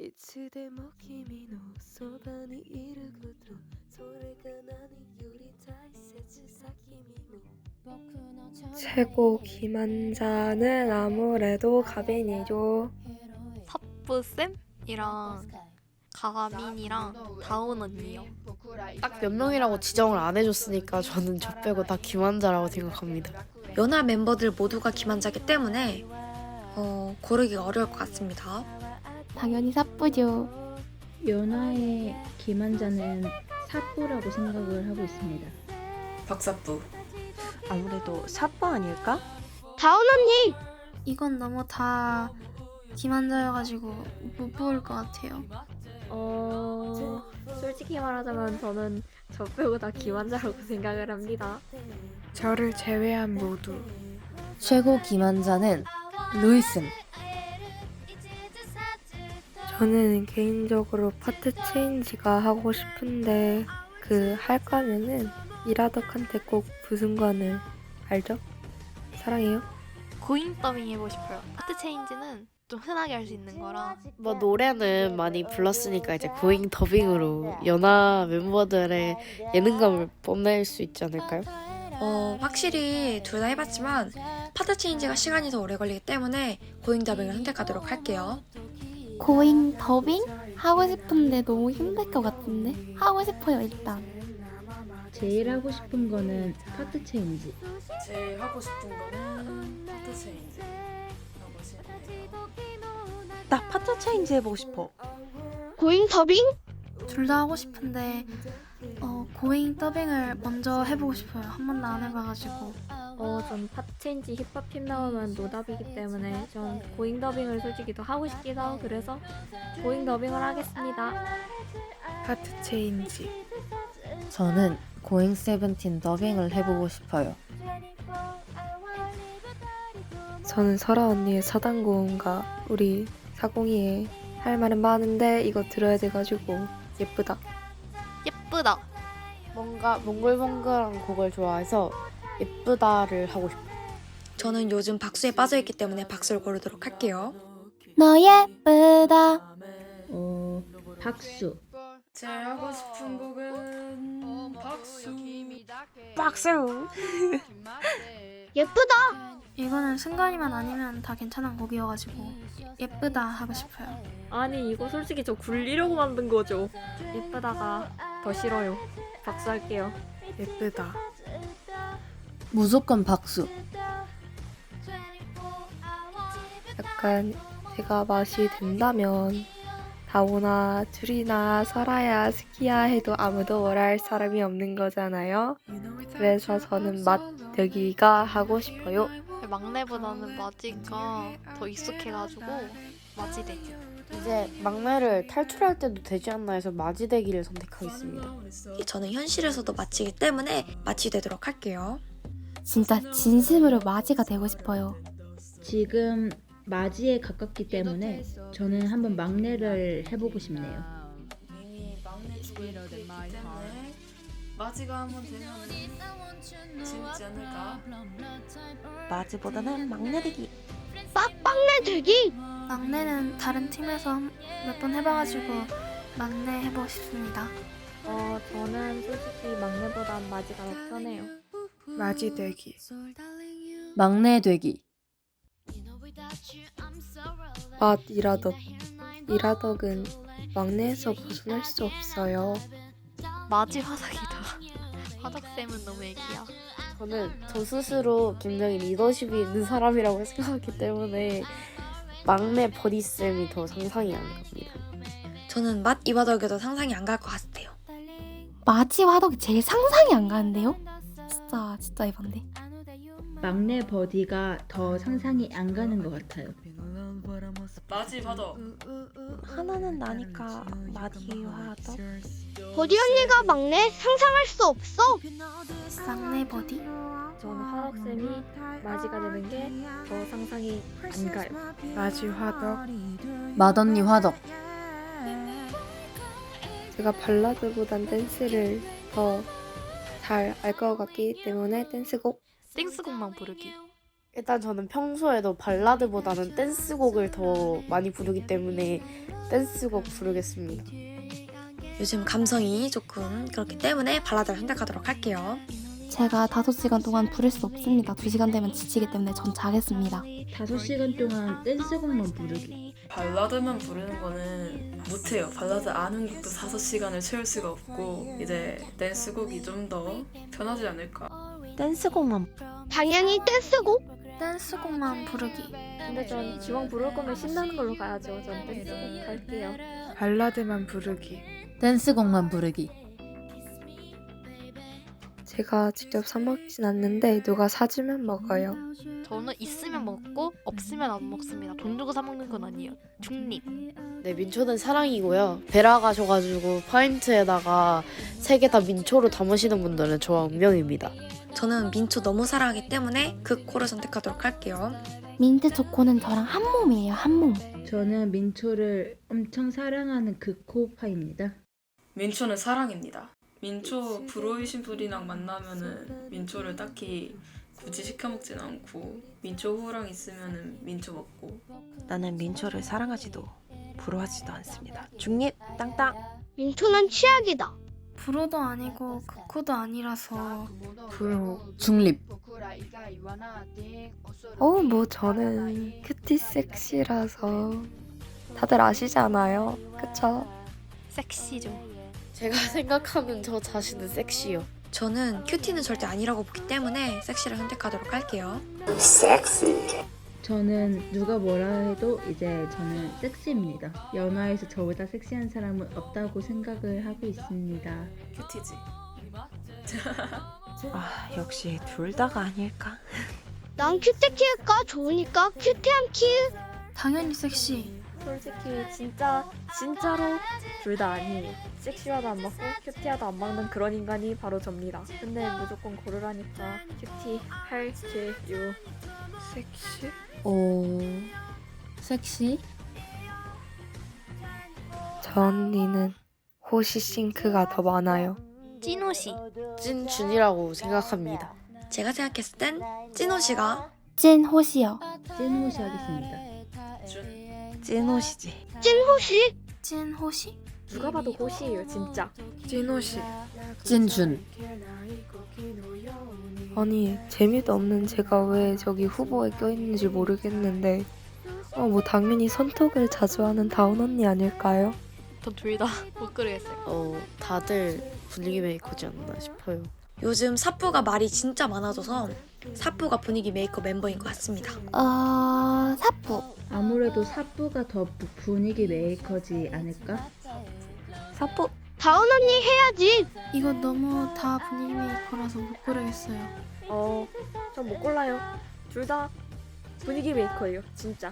いつでも君のそばにいることそれが何より大切さ君も 최고 기만자는 아무래도 가빈이죠. 삽부쌤이랑 가민이랑 다운 언니요. 딱 몇 명이라고 지정을 안 해줬으니까 저는 저 빼고 다 김환자라고 생각합니다. 연하 멤버들 모두가 기만자기 때문에 어, 고르기가 어려울 것 같습니다. 당연히 삽부죠. 연하의 기만자는 사부라고 생각을 하고 있습니다. 박사부 아무래도 사부 아닐까? 다운 언니! 이건 너무 다 기만자여가지고 못 뽑을 것 같아요. 어 솔직히 말하자면 저는 저 빼고 다 기만자라고 생각을 합니다. 저를 제외한 모두. 최고 기만자는 루이슨. 저는 개인적으로 파트 체인지가 하고 싶은데 그 할 거면은 이라덕한테 꼭 부승관을 알죠? 사랑해요. 고잉 더빙 해보고 싶어요. 파트 체인지는 좀 흔하게 할 수 있는 거라 뭐 노래는 많이 불렀으니까 이제 고잉 더빙으로 연하 멤버들의 예능감을 뽐낼 수 있지 않을까요? 어, 확실히 둘 다 해봤지만 파트 체인지가 시간이 더 오래 걸리기 때문에 고잉 더빙을 선택하도록 할게요. 고잉 더빙? 하고 싶은데 너무 힘들 것 같은데? 하고 싶어요, 일단. 제일 하고 싶은 거는 파트 체인지. 제일 하고 싶은 거는 파트 체인지 나 파트 체인지 해보고 싶어. 고잉 더빙? 둘 다 하고 싶은데 어, 고잉 더빙을 먼저 해보고 싶어요. 한 번도 안 해봐가지고. 어전 팟체인지 힙합 팀 나오면 노답이기 때문에 전 고잉 더빙을 솔직히 더 하고 싶기도 하고 그래서 고잉 더빙을 하겠습니다. 파트 체인지. 저는 고잉 세븐틴 더빙을 해보고 싶어요. 저는 설아 언니의 사단고음과 우리 사공이의 할 말은 많은데 이거 들어야 돼가지고 예쁘다. 예쁘다. 뭔가 몽글몽글한 곡을 좋아해서 예쁘다를 하고 싶어요. 저는 요즘 박수에 빠져있기 때문에 박수를 고르도록 할게요. 너 예쁘다. 어, 박수. 제일 하고 싶은 곡은 박수 박수. 예쁘다. 이거는 순간이만 아니면 다 괜찮은 곡이어가지고 예쁘다 하고 싶어요. 아니 이거 솔직히 저 굴리려고 만든 거죠. 예쁘다가 더 싫어요. 박수할게요. 예쁘다. 무조건 박수. 약간 제가 맛이 된다면 다오나 줄이나 설아야 스키야 해도 아무도 할 사람이 없는 거잖아요. 그래서 저는 맛 여기가 하고 싶어요. 막내보다는 마지가 더 익숙해가지고 마지 되기. 이제 막내를 탈출할 때도 되지 않나 해서 마지대기를 선택하겠습니다. 저는 현실에서도 마치기 때문에 마치되도록 할게요. 진짜 진심으로 마지가 되고 싶어요. 지금 마지에 가깝기 때문에 저는 한번 막내를 해보고 싶네요. 이미 막내 쪽에 있기 때문에 마지가 한번 되면 재밌지 않을까 마지보다는 막내되기. 빡빡내 되기. 막내는 다른 팀에서 몇 번 해봐가지고 막내 해보고 싶습니다. 어 저는 솔직히 막내보다 마지가 더 편해요. 마지 되기. 막내 되기. 맛 이라덕. 이라덕은 막내에서 벗어날 수 없어요. 마지 화덕이다. 화덕쌤은 너무 애기야. 저는 저 스스로 굉장히 리더십이 있는 사람이라고 생각하기 때문에 막내 버디쌤이 더 상상이 안 갑니다. 저는 맛 이바덕에도 상상이 안 갈 것 같아요. 마지 화덕이 제일 상상이 안 가는데요? 진짜 진짜 이반데. 막내 버디가 더 상상이 안 가는 것 같아요. 마지 받아 하나는 나니까 마디와 하더. 버디 언니가 막내 상상할 수 없어. 막내 버디? 저는 화덕쌤이 마지가 되는 게 더 상상이 안 가요. 마지 화덕. 맏언니 화덕. 제가 발라드보단 댄스를 더 잘 알 것 같기 때문에 댄스곡 땡스곡만 부르기. 일단 저는 평소에도 발라드보다는 댄스곡을 더 많이 부르기 때문에 댄스곡 부르겠습니다. 요즘 감성이 조금 그렇기 때문에 발라드를 선택하도록 할게요. 제가 5시간 동안 부를 수 없습니다. 2시간 되면 지치기 때문에 전 자겠습니다. 5시간 동안 댄스곡만 부르기. 발라드만 부르는 거는 못해요. 발라드 아는 곡도 5시간을 채울 수가 없고 이제 댄스곡이 좀 더 편하지 않을까. 댄스곡만 당연히 댄스곡. 댄스곡만 부르기. 근데 전 기왕 부를 거면 신나는 걸로 가야죠. 전 댄스곡 갈게요. 발라드만 부르기. 댄스곡만 부르기. 제가 직접 사 먹진 않는데 누가 사주면 먹어요. 저는 있으면 먹고 없으면 안 먹습니다. 돈 주고 사 먹는 건 아니에요. 중립. 네, 민초는 사랑이고요. 베라 가셔가지고 파인트에다가 세 개 다 민초로 담으시는 분들은 저와 운명입니다. 저는 민초 너무 사랑하기 때문에 그 코를 선택하도록 할게요. 민트 초코는 저랑 한 몸이에요. 한 몸. 저는 민초를 엄청 사랑하는 그 극코파입니다. 민초는 사랑입니다. 민초 불호이신 분이랑 만나면은 민초를 딱히 굳이 시켜 먹진 않고 민초 호랑 있으면은 민초 먹고 나는 민초를 사랑하지도 부러워하지도 않습니다. 중립 땅땅. 민초는 치약이다. 불호도 아니고 극호도 아니라서 불호. 중립. 어, 뭐 저는 큐티 섹시라서 다들 아시잖아요. 그쵸? 섹시죠. 제가 생각하는 저 자신은 섹시요. 저는 큐티는 절대 아니라고 보기 때문에 섹시를 선택하도록 할게요. 저는 누가 뭐라 해도 이제 저는 섹시입니다. 연화에서 저보다 섹시한 사람은 없다고 생각을 하고 있습니다. 큐티지. 아 역시 둘 다가 아닐까. 난 큐티 키가 좋으니까 큐티한 키. 당연히 섹시. 솔직히 진짜 진짜로 둘 다 아니에요. 섹시하도 안 맞고 큐티하도 안 맞는 그런 인간이 바로 접니다. 근데 무조건 고르라니까 큐티 할게요. 섹시? 오. 섹시? 저 언니는 호시 싱크가 더 많아요. 찐호시. 찐준이라고 생각합니다. 제가 생각했을 땐 찐호 씨가 찐 호시요. 찐호시 하겠습니다. 찐호시지. 찐호시. 찐호시? 누가 봐도 호시예요 진짜. 찐호시. 찐준. 아니 재미도 없는 제가 왜 저기 후보에 껴있는지 모르겠는데 어 뭐 당연히 선톡을 자주 하는 다운 언니 아닐까요? 전 둘 다 못 그리겠어요. 어, 다들 분위기 메이커지 않나 싶어요. 요즘 사부가 말이 진짜 많아져서 사부가 분위기 메이커 멤버인 것 같습니다. 어, 사부. 아무래도 사부가 더 부- 분위기 메이커지 않을까? 사부. 다운 언니 해야지. 이거 너무 다 분위기 메이커라서 못 고르겠어요. 어, 전 못 골라요. 둘 다 분위기 메이커예요 진짜.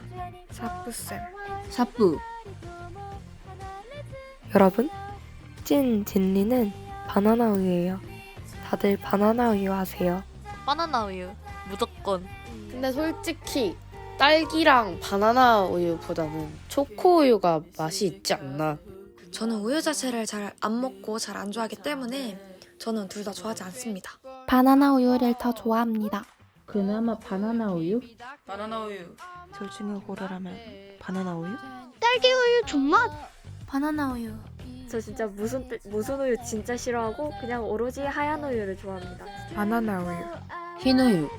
사프쌤. 사뿌. 여러분 찐 진리는 바나나 우유예요. 다들 바나나 우유 아세요? 바나나 우유. 무조건. 근데 솔직히 딸기랑 바나나 우유보다는 초코 우유가 맛이 있지 않나. 저는 우유 자체를 잘 안 먹고 잘 안 좋아하기 때문에 저는 둘 다 좋아하지 않습니다. 바나나 우유를 더 좋아합니다. 그나마 바나나 우유? 바나나 우유. 둘 중에 고르라면 바나나 우유? 딸기 우유 존맛. 바나나 우유. 저 진짜 무슨 뜻- 무슨 우유 진짜 싫어하고 그냥 오로지 하얀 우유를 좋아합니다. 바나나 우유. 흰 우유.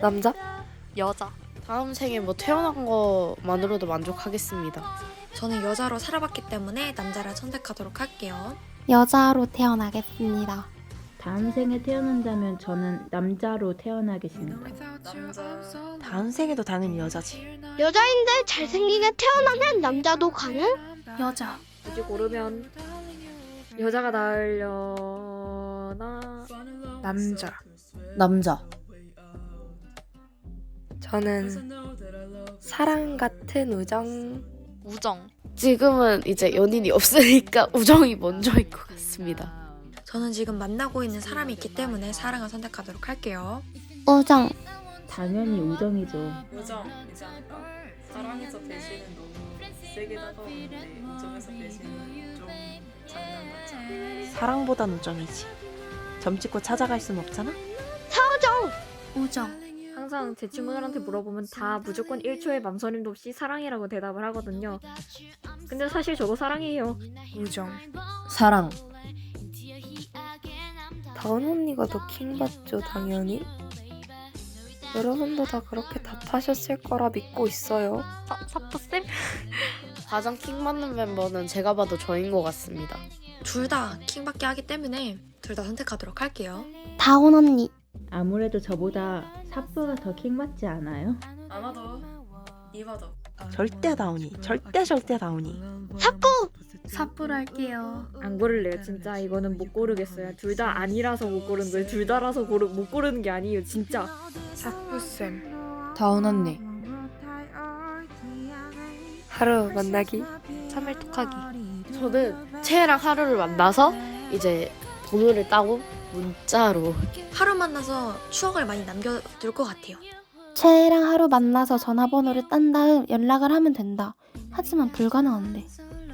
남자? 여자. 다음 생에 뭐 태어난 것만으로도 만족하겠습니다. 저는 여자로 살아봤기 때문에 남자를 선택하도록 할게요. 여자로 태어나겠습니다. 다음 생에 태어난다면 저는 남자로 태어나겠습니다. 남자. 다음 생에도 당연히 여자지. 여자인데 잘생기게 태어나면 남자도 가능? 여자. 굳이 고르면 여자가 나으려나 남자. 남자. 저는 사랑 같은 우정. 우정. 지금은 이제 연인이 없으니까 우정이 먼저일 것 같습니다. 저는 지금 만나고 있는 사람이 있기 때문에 사랑을 선택하도록 할게요. 우정. 당연히 우정이죠. 우정이지 않을까? 사랑에서 배신은 너무 세게 다가오는데 우정에서 배신은 좀 장난 같잖아. 사랑보단 우정이지. 점 찍고 찾아갈 순 없잖아. 사우정. 항상 제 친구들한테 물어보면 다 무조건 1초의 망설임도 없이 사랑이라고 대답을 하거든요. 근데 사실 저도 사랑해요. 우정 사랑 다은 언니가 더 킹받죠 당연히 여러분도 다 그렇게 답하셨을 거라 믿고 있어요 사, 사프쌤? 가장 킹 받는 멤버는 제가 봐도 저인 것 같습니다. 둘 다 킹받게 하기 때문에 둘 다 선택하도록 할게요. 다온 언니. 아무래도 저보다 사부가 더 킹받지 않아요? 아마도 이바도 절대 다운이 절대 절대 다운이 사부로 할게요. 안 고를래요. 진짜 이거는 못 고르겠어요. 둘 다 아니라서 못 고르는 거예요. 둘 다라서 고르, 못 고르는 게 아니에요. 진짜. 사프쌤 다운 언니 하루 만나기 3일 톡하기. 저는 채랑 하루를 만나서 이제 번호를 따고 문자로 하루 만나서 추억을 많이 남겨둘 것 같아요. 채랑 하루 만나서 전화번호를 딴 다음 연락을 하면 된다. 하지만 불가능한데.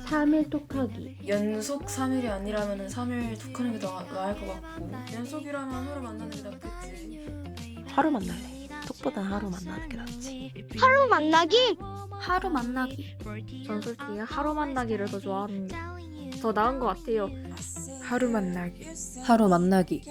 3일 톡하기 연속 3일이 아니라면 3일 톡하는 게더 나을 것 같고 연속이라면 하루 만나는 게 낫겠지 하루 만날래 톡보다 하루 만나는 게 낫지 하루 만나기? 하루 만나기. 전 솔직히 하루 만나기를 더 좋아하는 더 나은 것 같아요. 하루 만나기. 하루 만나기.